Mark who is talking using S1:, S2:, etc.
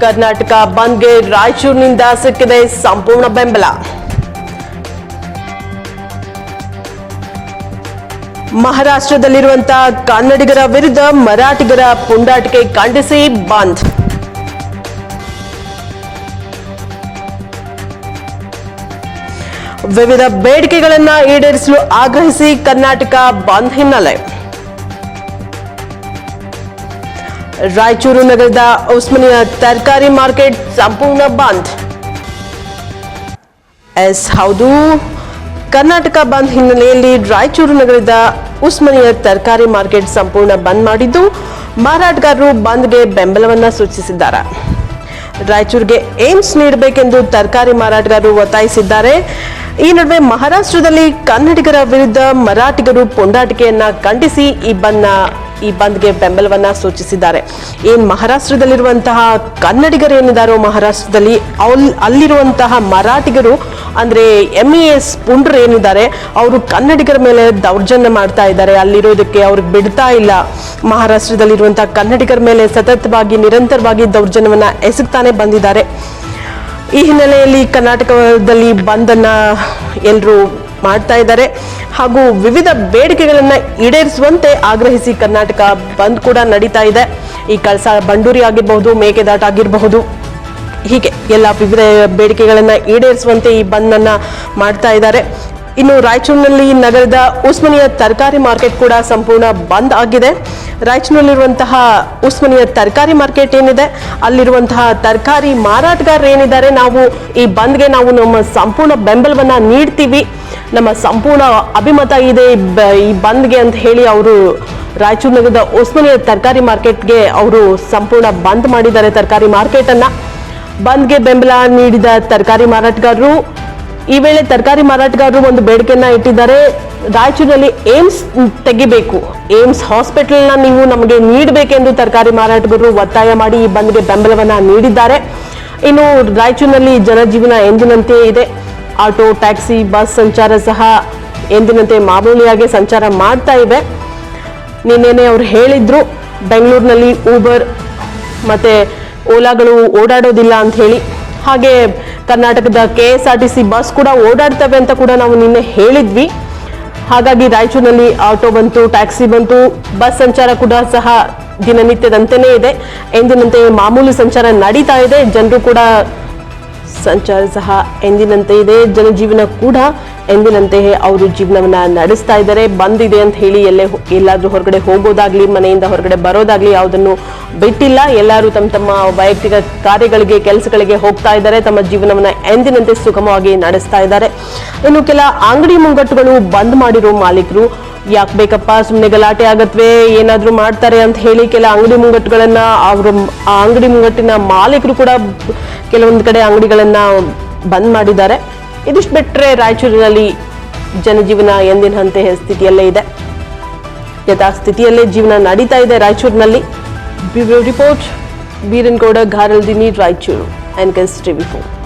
S1: ಕರ್ನಾಟಕ ಬಂದ್ಗೆ ರಾಯಚೂರಿನಿಂದ ಸಿಕ್ಕಿದೆ ಸಂಪೂರ್ಣ ಬೆಂಬಲ. ಮಹಾರಾಷ್ಟ್ರದಲ್ಲಿರುವಂತಹ ಕನ್ನಡಿಗರ ವಿರುದ್ಧ ಮರಾಠಿಗರ ಪುಂಡಾಟಿಕೆ ಖಂಡಿಸಿ ಬಂದ್. ವಿವಿಧ ಬೇಡಿಕೆಗಳನ್ನು ಈಡೇರಿಸಲು ಆಗ್ರಹಿಸಿ ಕರ್ನಾಟಕ ಬಂದ್ ಹಿನ್ನೆಲೆ. ರಾಯಚೂರು ನಗರದ ಉಸ್ಮನಿಯ ತರಕಾರಿ ಮಾರ್ಕೆಟ್ ಸಂಪೂರ್ಣ ಬಂದ್. ಎಸ್ ಹೌದು. ಕರ್ನಾಟಕ ಬಂದ್ ಹಿನ್ನೆಲೆಯಲ್ಲಿ ರಾಯಚೂರು ನಗರದ ಉಸ್ಮನಿಯ ತರಕಾರಿ ಮಾರ್ಕೆಟ್ ಸಂಪೂರ್ಣ ಬಂದ್ ಮಾಡಿದ್ದು, ಮಾರಾಟಗಾರರು ಬಂದ್ಗೆ ಬೆಂಬಲವನ್ನ ಸೂಚಿಸಿದ್ದಾರೆ. ರಾಯಚೂರಿಗೆ ಏಮ್ಸ್ ನೀಡಬೇಕೆಂದು ತರಕಾರಿ ಮಾರಾಟಗಾರರು ಒತ್ತಾಯಿಸಿದ್ದಾರೆ. ಈ ನಡುವೆ ಮಹಾರಾಷ್ಟ್ರದಲ್ಲಿ ಕನ್ನಡಿಗರ ವಿರುದ್ಧ ಮರಾಠಿಗರು ಪುಂಡಾಟಿಕೆಯನ್ನ ಖಂಡಿಸಿ ಈ ಬಂದ್ನ ಈ ಬಂದ್ಗೆ ಬೆಂಬಲವನ್ನ ಸೂಚಿಸಿದ್ದಾರೆ. ಏನ್ ಮಹಾರಾಷ್ಟ್ರದಲ್ಲಿರುವಂತಹ ಕನ್ನಡಿಗರು ಏನಿದ್ದಾರೋ ಮಹಾರಾಷ್ಟ್ರದಲ್ಲಿ ಅಲ್ ಅಲ್ಲಿರುವಂತಹ ಮರಾಠಿಗರು, ಅಂದ್ರೆ ಎಂ ಇ ಎಸ್ ಪುಂಡ್ರು ಏನಿದ್ದಾರೆ, ಅವರು ಕನ್ನಡಿಗರ ಮೇಲೆ ದೌರ್ಜನ್ಯ ಮಾಡ್ತಾ ಇದ್ದಾರೆ. ಅಲ್ಲಿರೋದಕ್ಕೆ ಅವ್ರಿಗೆ ಬಿಡ್ತಾ ಇಲ್ಲ. ಮಹಾರಾಷ್ಟ್ರದಲ್ಲಿರುವಂತಹ ಕನ್ನಡಿಗರ ಮೇಲೆ ಸತತವಾಗಿ, ನಿರಂತರವಾಗಿ ದೌರ್ಜನ್ಯವನ್ನ ಎಸಗ್ತಾನೆ ಬಂದಿದ್ದಾರೆ. ಈ ಹಿನ್ನೆಲೆಯಲ್ಲಿ ಕರ್ನಾಟಕದಲ್ಲಿ ಬಂದನ್ನ ಎಲ್ಲರೂ ಮಾಡ್ತಾ ಇದ್ದಾರೆ. ಹಾಗೂ ವಿವಿಧ ಬೇಡಿಕೆಗಳನ್ನ ಈಡೇರಿಸುವಂತೆ ಆಗ್ರಹಿಸಿ ಕರ್ನಾಟಕ ಬಂದ್ ಕೂಡ ನಡೀತಾ ಇದೆ. ಈ ಕಳಸ ಬಂಡೂರಿ ಆಗಿರಬಹುದು, ಮೇಕೆದಾಟ ಆಗಿರಬಹುದು, ಹೀಗೆ ಎಲ್ಲ ವಿವಿಧ ಬೇಡಿಕೆಗಳನ್ನ ಈಡೇರಿಸುವಂತೆ ಈ ಬಂದ್ ಅನ್ನ ಮಾಡ್ತಾ ಇದ್ದಾರೆ. ಇನ್ನು ರಾಯಚೂರಿನಲ್ಲಿ ನಗರದ ಉಸ್ಮನಿಯ ತರಕಾರಿ ಮಾರ್ಕೆಟ್ ಕೂಡ ಸಂಪೂರ್ಣ ಬಂದ್ ಆಗಿದೆ. ರಾಯಚೂರಿನಲ್ಲಿರುವಂತಹ ಉಸ್ಮನಿಯ ತರಕಾರಿ ಮಾರ್ಕೆಟ್ ಏನಿದೆ, ಅಲ್ಲಿರುವಂತಹ ತರಕಾರಿ ಮಾರಾಟಗಾರರು ಏನಿದ್ದಾರೆ, ನಾವು ಈ ಬಂದ್ಗೆ ನಾವು ನಮ್ಮ ಸಂಪೂರ್ಣ ಬೆಂಬಲವನ್ನ ನೀಡ್ತೀವಿ. ನಮ್ಮ ಸಂಪೂರ್ಣ ಅಭಿಮತ ಇದೆ ಈ ಬಂದ್ಗೆ ಅಂತ ಹೇಳಿ ಅವರು ರಾಯಚೂರು ನಗರದ ಉಸ್ಮನಿಯ ತರಕಾರಿ ಮಾರ್ಕೆಟ್ಗೆ ಅವರು ಸಂಪೂರ್ಣ ಬಂದ್ ಮಾಡಿದ್ದಾರೆ ತರಕಾರಿ ಮಾರ್ಕೆಟ್ ಅನ್ನ ಬಂದ್ಗೆ ಬೆಂಬಲ ನೀಡಿದ ತರಕಾರಿ ಮಾರಾಟಗಾರರು ಈ ವೇಳೆ ತರಕಾರಿ ಮಾರಾಟಗಾರರು ಒಂದು ಬೇಡಿಕೆಯನ್ನ ಇಟ್ಟಿದ್ದಾರೆ. ರಾಯಚೂರಿನಲ್ಲಿ ಏಮ್ಸ್ ತೆಗಿಬೇಕು. ಏಮ್ಸ್ ಹಾಸ್ಪಿಟಲ್ನ ನೀವು ನಮಗೆ ನೀಡಬೇಕೆಂದು ತರಕಾರಿ ಮಾರಾಟಗಾರರು ಒತ್ತಾಯ ಮಾಡಿ ಈ ಬಂದ್ಗೆ ಬೆಂಬಲವನ್ನ ನೀಡಿದ್ದಾರೆ. ಇನ್ನು ರಾಯಚೂರಿನಲ್ಲಿ ಜನಜೀವನ ಎಂದಿನಂತೆ ಇದೆ. ಆಟೋ, ಟ್ಯಾಕ್ಸಿ, ಬಸ್ ಸಂಚಾರ ಸಹ ಎಂದಿನಂತೆ ಮಾಮೂಲಿಯಾಗಿ ಸಂಚಾರ ಮಾಡ್ತಾ ಇವೆ. ನಿನ್ನೆನೆ ಅವ್ರು ಹೇಳಿದ್ರು, ಬೆಂಗಳೂರಿನಲ್ಲಿ ಊಬರ್ ಮತ್ತೆ ಓಲಾಗಳು ಓಡಾಡೋದಿಲ್ಲ ಅಂತ ಹೇಳಿ. ಹಾಗೆ ಕರ್ನಾಟಕದ K S R T C bus ಕೂಡ ಓಡಾಡ್ತವೆ ಅಂತ ಕೂಡ ನಾವು ನಿನ್ನೆ ಹೇಳಿದ್ವಿ. ಹಾಗಾಗಿ ರಾಯಚೂರಿನಲ್ಲಿ ಆಟೋ ಬಂತು, ಟ್ಯಾಕ್ಸಿ ಬಂತು, ಬಸ್ ಸಂಚಾರ ಕೂಡ ಸಹ ದಿನನಿತ್ಯದಂತೆಯೇ ಇದೆ. ಎಂದಿನಂತೆ ಮಾಮೂಲಿ ಸಂಚಾರ ನಡೀತಾ ಇದೆ. ಜನರು ಕೂಡ ಸಂಚಾರ ಸಹ ಎಂದಿನಂತೆ ಇದೆ. ಜನಜೀವನ ಕೂಡ ಎಂದಿನಂತೆಯೇ ಅವರು ಜೀವನವನ್ನ ನಡೆಸ್ತಾ ಇದ್ದಾರೆ. ಬಂದಿದೆ ಅಂತ ಹೇಳಿ ಎಲ್ಲೇ ಎಲ್ಲಾದ್ರೂ ಹೊರಗಡೆ ಹೋಗೋದಾಗ್ಲಿ, ಮನೆಯಿಂದ ಹೊರಗಡೆ ಬರೋದಾಗ್ಲಿ ಯಾವುದನ್ನು ಬಿಟ್ಟಿಲ್ಲ. ಎಲ್ಲರೂ ತಮ್ಮ ತಮ್ಮ ವೈಯಕ್ತಿಕ ಕಾರ್ಯಗಳಿಗೆ, ಕೆಲಸಗಳಿಗೆ ಹೋಗ್ತಾ ಇದ್ದಾರೆ. ತಮ್ಮ ಜೀವನವನ್ನ ಎಂದಿನಂತೆ ಸುಗಮವಾಗಿ ನಡೆಸ್ತಾ ಇದ್ದಾರೆ. ಇನ್ನು ಕೆಲ ಅಂಗಡಿ ಮುಂಗಟ್ಟುಗಳು ಬಂದ್ ಮಾಡಿರೋ ಮಾಲೀಕರು, ಯಾಕೆ ಬೇಕಪ್ಪ ಸುಮ್ಮನೆ ಗಲಾಟೆ ಆಗತ್ವೆ, ಏನಾದ್ರೂ ಮಾಡ್ತಾರೆ ಅಂತ ಹೇಳಿ ಕೆಲ ಅಂಗಡಿ ಮುಂಗಟ್ಟುಗಳನ್ನ, ಅವರು ಆ ಅಂಗಡಿ ಮುಂಗಟ್ಟಿನ ಮಾಲೀಕರು ಕೂಡ ಕೆಲವೊಂದು ಕಡೆ ಅಂಗಡಿಗಳನ್ನ ಬಂದ್ ಮಾಡಿದ್ದಾರೆ. ಇದಿಷ್ಟು ಬಿಟ್ಟರೆ ರಾಯಚೂರಿನಲ್ಲಿ ಜನಜೀವನ ಎಂದಿನಂತೆ ಸ್ಥಿತಿಯಲ್ಲೇ ಇದೆ. ಯಥಾಸ್ಥಿತಿಯಲ್ಲೇ ಜೀವನ ನಡೀತಾ ಇದೆ ರಾಯಚೂರಿನಲ್ಲಿ. Bureau Report, Biren Koda, Gharal Dini, Raichur and Constitutive before.